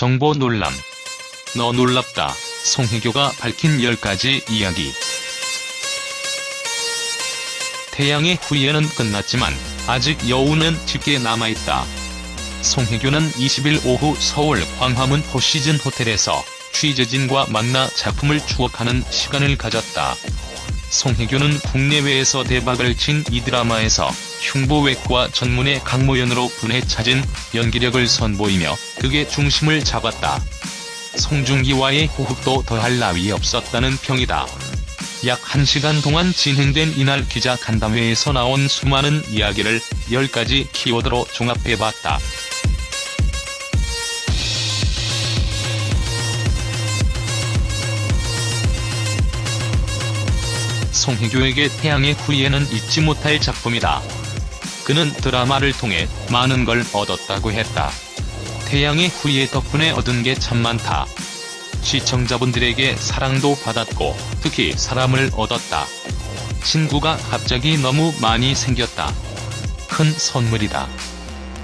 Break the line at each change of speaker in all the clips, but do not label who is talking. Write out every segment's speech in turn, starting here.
정보 논란. 너 놀랍다. 송혜교가 밝힌 10가지 이야기. 태양의 후예는 끝났지만 아직 여우는 짙게 남아있다. 송혜교는 20일 오후 서울 광화문 포시즌 호텔에서 취재진과 만나 작품을 추억하는 시간을 가졌다. 송혜교는 국내외에서 대박을 친 이 드라마에서 흉보외과 전문의 강모연으로 분해 찾은 연기력을 선보이며 극의 중심을 잡았다. 송중기와의 호흡도 더할 나위 없었다는 평이다. 약 1시간 동안 진행된 이날 기자 간담회에서 나온 수많은 이야기를 10가지 키워드로 종합해봤다. 송혜교에게 태양의 후예는 잊지 못할 작품이다. 그는 드라마를 통해 많은 걸 얻었다고 했다. 태양의 후예 덕분에 얻은 게 참 많다. 시청자분들에게 사랑도 받았고 특히 사람을 얻었다. 친구가 갑자기 너무 많이 생겼다. 큰 선물이다.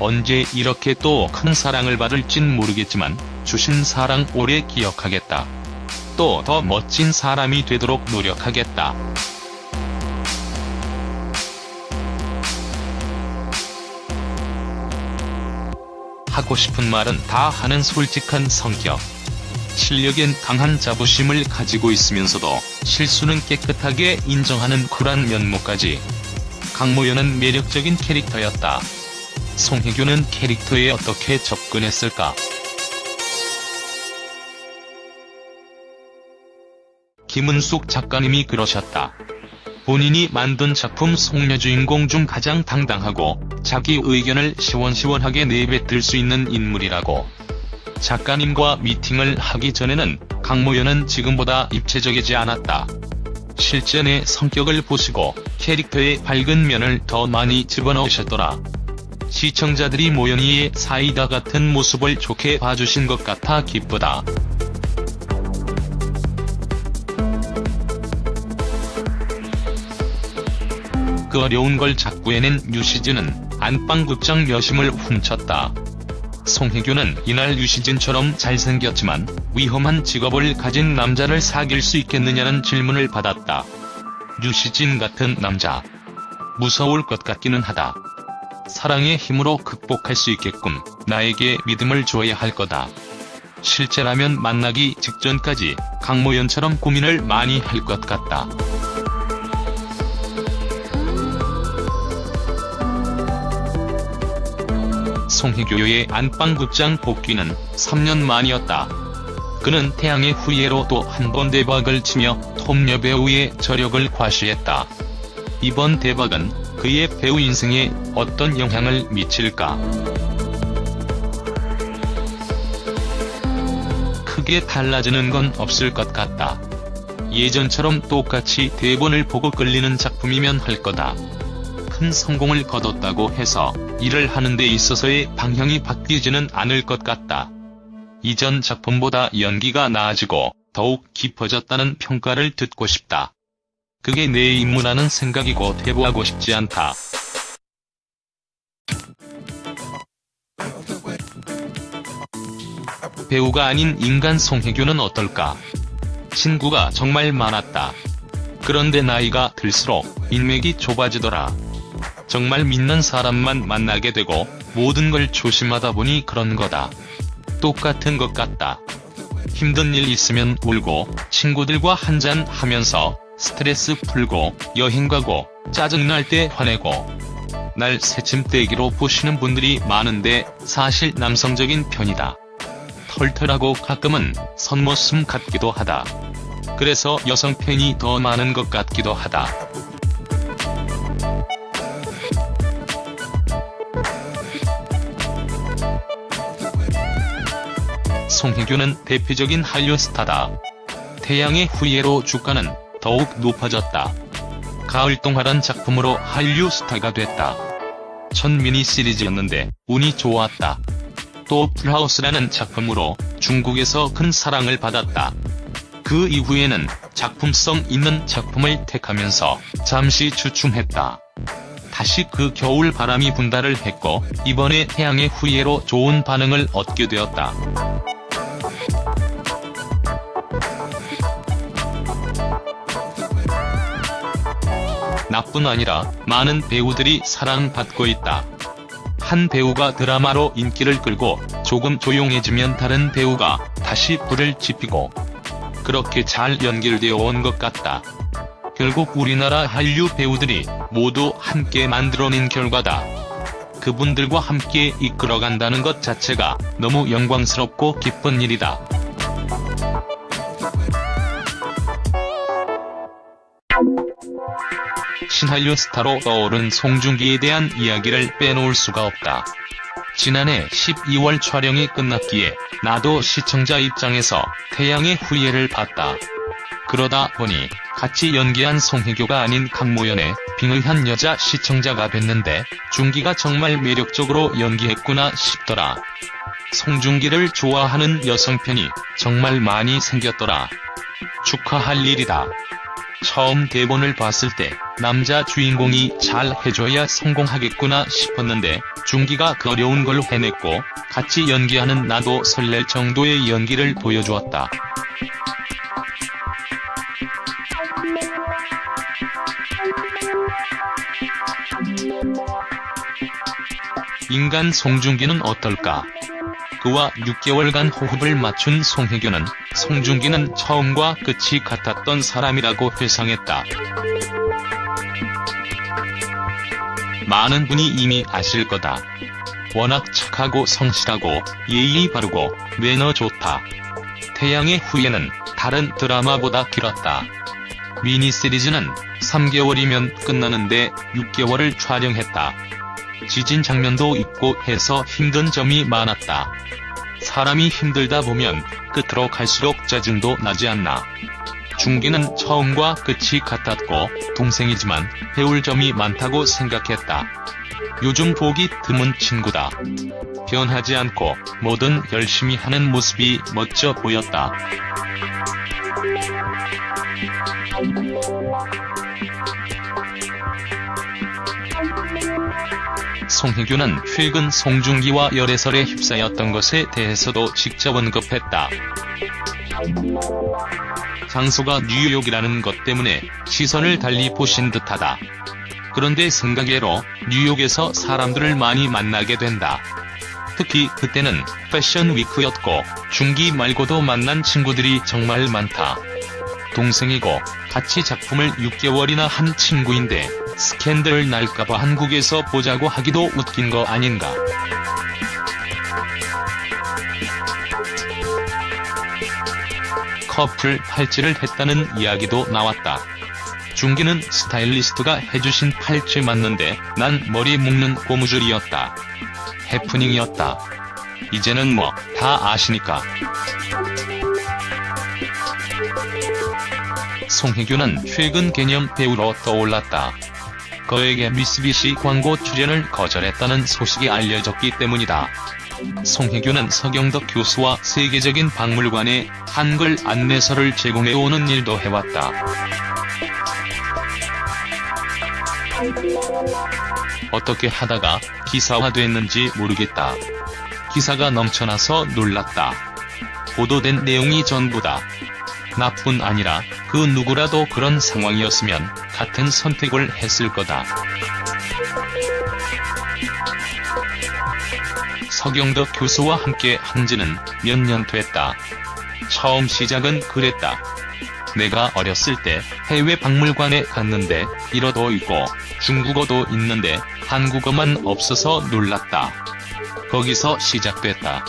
언제 이렇게 또 큰 사랑을 받을진 모르겠지만 주신 사랑 오래 기억하겠다. 또 더 멋진 사람이 되도록 노력하겠다. 하고 싶은 말은 다 하는 솔직한 성격. 실력엔 강한 자부심을 가지고 있으면서도 실수는 깨끗하게 인정하는 쿨한 면모까지. 강모연은 매력적인 캐릭터였다. 송혜교는 캐릭터에 어떻게 접근했을까? 김은숙 작가님이 그러셨다. 본인이 만든 작품 송녀 주인공 중 가장 당당하고 자기 의견을 시원시원하게 내뱉을 수 있는 인물이라고. 작가님과 미팅을 하기 전에는 강모연은 지금보다 입체적이지 않았다. 실전의 성격을 보시고 캐릭터의 밝은 면을 더 많이 집어넣으셨더라. 시청자들이 모연이의 사이다 같은 모습을 좋게 봐주신 것 같아 기쁘다. 그 어려운 걸 작구해낸 유시진은 안방극장 여심을 훔쳤다. 송혜교는 이날 유시진처럼 잘생겼지만 위험한 직업을 가진 남자를 사귈 수 있겠느냐는 질문을 받았다. 유시진 같은 남자. 무서울 것 같기는 하다. 사랑의 힘으로 극복할 수 있게끔 나에게 믿음을 줘야 할 거다. 실제라면 만나기 직전까지 강모연처럼 고민을 많이 할 것 같다. 송혜교의 안방극장 복귀는 3년 만이었다. 그는 태양의 후예로 또 한 번 대박을 치며 톱 여배우의 저력을 과시했다. 이번 대박은 그의 배우 인생에 어떤 영향을 미칠까? 크게 달라지는 건 없을 것 같다. 예전처럼 똑같이 대본을 보고 끌리는 작품이면 할 거다. 큰 성공을 거뒀다고 해서 일을 하는 데 있어서의 방향이 바뀌지는 않을 것 같다. 이전 작품보다 연기가 나아지고 더욱 깊어졌다는 평가를 듣고 싶다. 그게 내 임무라는 생각이고 퇴보하고 싶지 않다. 배우가 아닌 인간 송혜교는 어떨까? 친구가 정말 많았다. 그런데 나이가 들수록 인맥이 좁아지더라. 정말 믿는 사람만 만나게 되고 모든 걸 조심하다 보니 그런 거다. 똑같은 것 같다. 힘든 일 있으면 울고 친구들과 한잔 하면서 스트레스 풀고 여행 가고 짜증날 때 화내고 날 새침대기로 보시는 분들이 많은데 사실 남성적인 편이다. 털털하고 가끔은 선모습 같기도 하다. 그래서 여성 팬이 더 많은 것 같기도 하다. 송혜교는 대표적인 한류 스타다. 태양의 후예로 주가는 더욱 높아졌다. 가을 동화란 작품으로 한류 스타가 됐다. 첫 미니 시리즈였는데 운이 좋았다. 또 풀하우스라는 작품으로 중국에서 큰 사랑을 받았다. 그 이후에는 작품성 있는 작품을 택하면서 잠시 주춤했다. 다시 그 겨울 바람이 분다를 했고 이번에 태양의 후예로 좋은 반응을 얻게 되었다. 나뿐 아니라 많은 배우들이 사랑받고 있다. 한 배우가 드라마로 인기를 끌고 조금 조용해지면 다른 배우가 다시 불을 지피고 그렇게 잘 연결되어 온 것 같다. 결국 우리나라 한류 배우들이 모두 함께 만들어낸 결과다. 그분들과 함께 이끌어간다는 것 자체가 너무 영광스럽고 기쁜 일이다. 신한류 스타로 떠오른 송중기에 대한 이야기를 빼놓을 수가 없다. 지난해 12월 촬영이 끝났기에 나도 시청자 입장에서 태양의 후예를 봤다. 그러다 보니 같이 연기한 송혜교가 아닌 강모연의 빙의한 여자 시청자가 됐는데 중기가 정말 매력적으로 연기했구나 싶더라. 송중기를 좋아하는 여성팬이 정말 많이 생겼더라. 축하할 일이다. 처음 대본을 봤을 때 남자 주인공이 잘 해줘야 성공하겠구나 싶었는데 중기가 그 어려운 걸 해냈고 같이 연기하는 나도 설렐 정도의 연기를 보여주었다. 인간 송중기는 어떨까? 그와 6개월간 호흡을 맞춘 송혜교는 송중기는 처음과 끝이 같았던 사람이라고 회상했다. 많은 분이 이미 아실 거다. 워낙 착하고 성실하고 예의 바르고 매너 좋다. 태양의 후예는 다른 드라마보다 길었다. 미니 시리즈는 3개월이면 끝나는데 6개월을 촬영했다. 지진 장면도 있고 해서 힘든 점이 많았다. 사람이 힘들다 보면 끝으로 갈수록 짜증도 나지 않나. 중기는 처음과 끝이 같았고 동생이지만 배울 점이 많다고 생각했다. 요즘 보기 드문 친구다. 변하지 않고 뭐든 열심히 하는 모습이 멋져 보였다. 송혜교는 최근 송중기와 열애설에 휩싸였던 것에 대해서도 직접 언급했다. 장소가 뉴욕이라는 것 때문에 시선을 달리 보신 듯하다. 그런데 생각외로 뉴욕에서 사람들을 많이 만나게 된다. 특히 그때는 패션 위크였고 중기 말고도 만난 친구들이 정말 많다. 동생이고 같이 작품을 6개월이나 한 친구인데 스캔들 날까봐 한국에서 보자고 하기도 웃긴 거 아닌가. 커플 팔찌를 했다는 이야기도 나왔다. 중기는 스타일리스트가 해주신 팔찌 맞는데 난 머리 묶는 고무줄이었다. 해프닝이었다. 이제는 뭐 다 아시니까. 송혜교는 최근 개념 배우로 떠올랐다. 그에게 미쓰비시 광고 출연을 거절했다는 소식이 알려졌기 때문이다. 송혜교는 서경덕 교수와 세계적인 박물관에 한글 안내서를 제공해오는 일도 해왔다. 어떻게 하다가 기사화됐는지 모르겠다. 기사가 넘쳐나서 놀랐다. 보도된 내용이 전부다. 나뿐 아니라 그 누구라도 그런 상황이었으면 같은 선택을 했을 거다. 서경덕 교수와 함께 한 지는 몇 년 됐다. 처음 시작은 그랬다. 내가 어렸을 때 해외 박물관에 갔는데 일어도 있고 중국어도 있는데 한국어만 없어서 놀랐다. 거기서 시작됐다.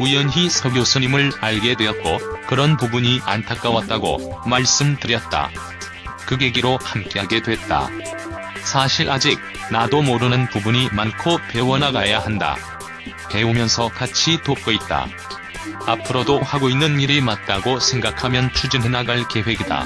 우연히 서 교수님을 알게 되었고 그런 부분이 안타까웠다고 말씀드렸다. 그 계기로 함께하게 됐다. 사실 아직 나도 모르는 부분이 많고 배워나가야 한다. 배우면서 같이 돕고 있다. 앞으로도 하고 있는 일이 맞다고 생각하면 추진해 나갈 계획이다.